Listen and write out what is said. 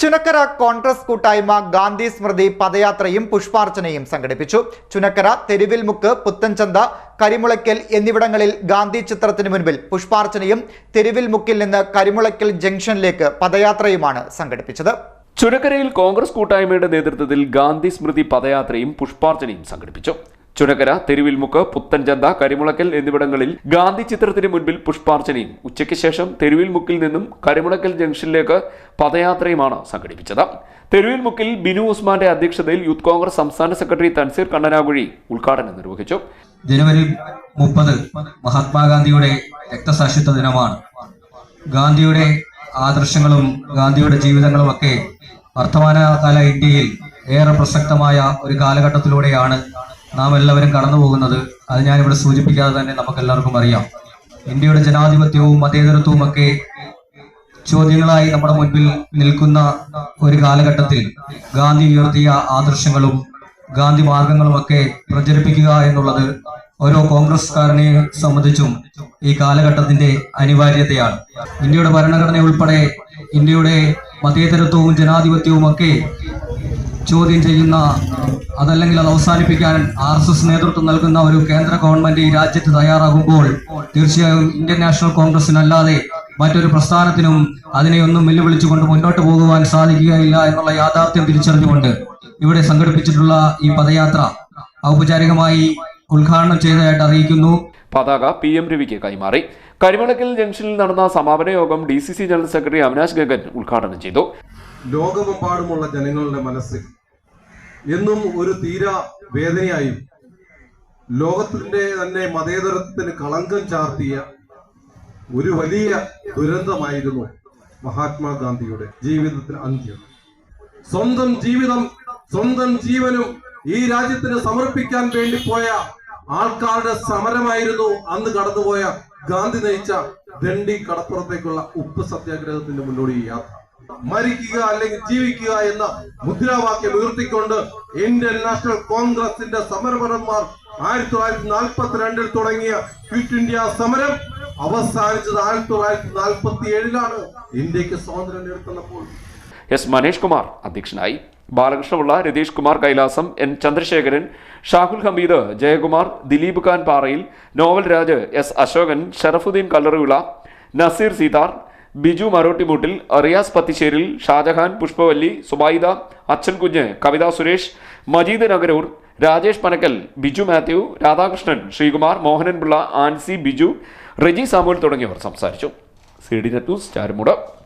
ചുനക്കര കോൺഗ്രസ് കൂട്ടായ്മ ഗാന്ധി സ്മൃതി പദയാത്രയും പുഷ്പാർച്ചനയും സംഘടിപ്പിച്ചു. ചുനക്കര തെരുവിൽ മുക്ക് പുത്തൻചന്ത കരിമുളയ്ക്കൽ എന്നിവിടങ്ങളിൽ ഗാന്ധി ചിത്രത്തിന് മുൻപിൽ പുഷ്പാർച്ചനയും തെരുവിൽ മുക്കിൽ നിന്ന് കരിമുളയ്ക്കൽ ജംഗ്ഷനിലേക്ക് പദയാത്രയുമാണ് സംഘടിപ്പിച്ചത്. ചുനക്കരയിൽ കോൺഗ്രസ് കൂട്ടായ്മയുടെ നേതൃത്വത്തിൽ ഗാന്ധി സ്മൃതി പദയാത്രയും പുഷ്പാർച്ചനയും സംഘടിപ്പിച്ചു. ചുനക്കര തെരുവിൽമുക്ക് പുത്തൻചന്ത കരിമുളക്കൽ എന്നിവിടങ്ങളിൽ ഗാന്ധി ചിത്രത്തിന് മുൻപിൽ പുഷ്പാർച്ചനയും. ഉച്ചയ്ക്ക് ശേഷം തെരുവിൽമുക്കിൽ നിന്നും കരിമുളക്കൽ ജംഗ്ഷനിലേക്ക് പദയാത്രയുമാണ് സംഘടിപ്പിച്ചത്. തെരുവിൽമുക്കിൽ ബിനു ഉസ്മാന്റെ അധ്യക്ഷതയിൽ യൂത്ത് കോൺഗ്രസ് സംസ്ഥാന സെക്രട്ടറി തൻസീർ കണ്ണനാകുഴി ഉദ്ഘാടനം നിർവഹിച്ചു. ജനുവരി മുപ്പത് മഹാത്മാഗാന്ധിയുടെ രക്തസാക്ഷിത്വ ദിനമാണ്. ഗാന്ധിയുടെ ആദർശങ്ങളും ഗാന്ധിയുടെ ജീവിതങ്ങളും ഒക്കെ വർത്തമാനകാല ഇന്ത്യയിൽ ഏറെ പ്രസക്തമായ ഒരു കാലഘട്ടത്തിലൂടെയാണ് നാം എല്ലാവരും കടന്നു പോകുന്നത് അത് ഞാനിവിടെ സൂചിപ്പിക്കാതെ തന്നെ നമുക്ക് എല്ലാവർക്കും അറിയാം. ഇന്ത്യയുടെ ജനാധിപത്യവും മതേതരത്വവും ഒക്കെ ചോദ്യങ്ങളായി നമ്മുടെ മുൻപിൽ നിൽക്കുന്ന ഒരു കാലഘട്ടത്തിൽ ഗാന്ധി ഉയർത്തിയ ആദർശങ്ങളും ഗാന്ധി മാർഗങ്ങളുമൊക്കെ പ്രചരിപ്പിക്കുക എന്നുള്ളത് ഓരോ കോൺഗ്രസ്കാരനെ സംബന്ധിച്ചും ഈ കാലഘട്ടത്തിന്റെ അനിവാര്യതയാണ്. ഇന്ത്യയുടെ ഭരണഘടന ഉൾപ്പെടെ ഇന്ത്യയുടെ മതേതരത്വവും ജനാധിപത്യവും ഒക്കെ ചോദ്യം ചെയ്യുന്ന അതല്ലെങ്കിൽ അത് അവസാനിപ്പിക്കാൻ ആർ എസ് എസ് നേതൃത്വം നൽകുന്ന ഒരു കേന്ദ്ര ഗവൺമെന്റ് ഈ രാജ്യത്ത് തയ്യാറാകുമ്പോൾ തീർച്ചയായും ഇന്ത്യൻ നാഷണൽ കോൺഗ്രസിനല്ലാതെ മറ്റൊരു പ്രസ്ഥാനത്തിനും അതിനെയൊന്നും വെല്ലുവിളിച്ചുകൊണ്ട് മുന്നോട്ട് പോകുവാൻ സാധിക്കുകയില്ല എന്നുള്ള യാഥാർത്ഥ്യം തിരിച്ചറിഞ്ഞുകൊണ്ട് ഇവിടെ സംഘടിപ്പിച്ചിട്ടുള്ള ഈ പദയാത്ര ഔപചാരികമായി ഉദ്ഘാടനം ചെയ്തതായിട്ട് അറിയിക്കുന്നു. പതാക പി എം രവിക്ക് കൈമാറി. കരിമണക്കിൽ ജംഗ്ഷനിൽ നടന്ന സമാപന യോഗം D C C general secretary Avinash Gagan ഉദ്ഘാടനം ചെയ്തു. ലോകമെമ്പാടുമുള്ള ജനങ്ങളുടെ മനസ്സിൽ എന്നും ഒരു തീര വേദനയായും ലോകത്തിന്റെ തന്നെ മതേതരത്വത്തിന് കളങ്കം ചാർത്തിയ ഒരു വലിയ ദുരന്തമായിരുന്നു മഹാത്മാഗാന്ധിയുടെ ജീവിതത്തിന് അന്ത്യം. സ്വന്തം ജീവിതം സ്വന്തം ജീവനും ഈ രാജ്യത്തിന് സമർപ്പിക്കാൻ വേണ്ടി പോയ ആൾക്കാരുടെ സമരമായിരുന്നു അന്ന് കടന്നുപോയ ഗാന്ധി നയിച്ച ദണ്ഡി കടപ്പുറത്തേക്കുള്ള ഉപ്പ് സത്യാഗ്രഹത്തിന്റെ മുന്നോടി യാത്ര. മരിക്കുക അല്ലെങ്കിൽ ജീവിക്കുക എന്ന മുദ്രാവാക്യം ഉയർത്തിക്കൊണ്ട് ഇന്ത്യൻ നാഷണൽ കോൺഗ്രസിന്റെ സമരപരന്മാർ ആയിരത്തി തൊള്ളായിരത്തി നാൽപ്പത്തിരണ്ടിൽ തുടങ്ങിയ ക്വിറ്റ് ഇന്ത്യ സമരം അവസാനിച്ചത് ആയിരത്തി തൊള്ളായിരത്തി നാൽപ്പത്തി ഏഴിലാണ് ഇന്ത്യയ്ക്ക് സ്വാതന്ത്ര്യം നേടുന്നപ്പോൾ എസ് മനേഷ് കുമാർ അധ്യക്ഷനായി. Balakrishna Pillai Ratheesh Kumar Kailasam N Chandrasekharan Shahul Hameed Jayakumar Dileep Khan Parayil novel Raj S Ashokan Sharafuddin Kallaruvila Naseer സീതാർ ബിജു മരോട്ടിമൂട്ടിൽ റിയാസ് പത്തിശ്ശേരിൽ ഷാജഹാൻ പുഷ്പവല്ലി സുബൈദ അച്ഛൻ കുഞ്ഞ് കവിത സുരേഷ് മജീദ് നഗരൂർ രാജേഷ് പനക്കൽ ബിജു മാത്യു രാധാകൃഷ്ണൻ ശ്രീകുമാർ മോഹനൻ പിള്ള ആൻസി ബിജു റെജി സാമൂൽ തുടങ്ങിയവർ സംസാരിച്ചു. C D net news Charummood.